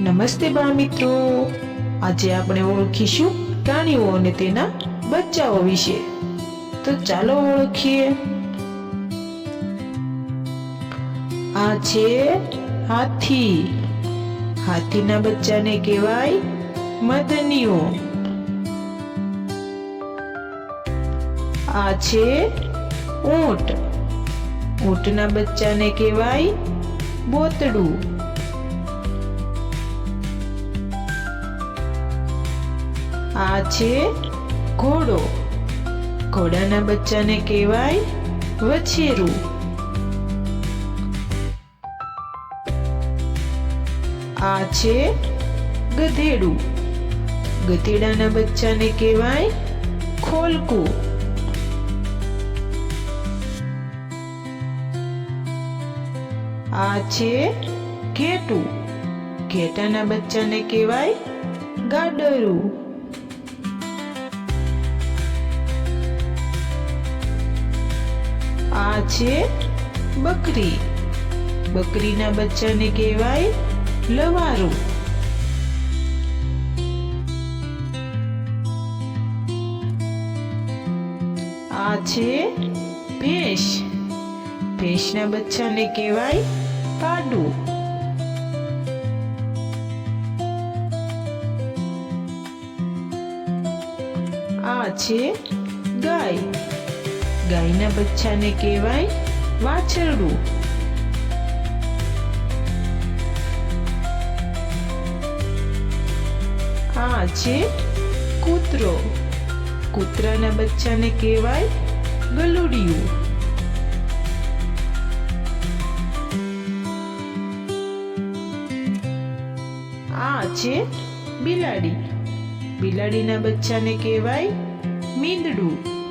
નમસ્તે બાળ મિત્રો. આજે આપણે ઓળખીશું પ્રાણીઓ અને તેના બચ્ચાઓ વિશે. તો ચાલો ઓળખીએ. આ છે હાથી. હાથીના બચ્ચાને કહેવાય મદનીઓ. આ છે ઊંટ. ઊંટના બચ્ચાને કહેવાય બોતડું. આ છે ઘોડો. ઘોડાના બચ્ચાને કહેવાય વછેરું. આ છે ગધેડું. ગધેડાના બચ્ચાને કહેવાય ખોલકું. આ છે ઘેટું. ઘેટાના બચ્ચાને કહેવાય ગાડરું. છે? બકરી. બકરીના બચ્ચાને કહેવાય લવારું. આ છે ભેંસ. ભેંસના બચ્ચાને કહેવાય પાડું. આ છે ગાય. ગાયના બચ્ચાને કહેવાય વાછરડું. આ છે કૂતરો. કૂતરાના બચ્ચાને કહેવાય ગલુડિયું. આ છે બિલાડી. બિલાડીના બચ્ચાને કહેવાય મીંદડું.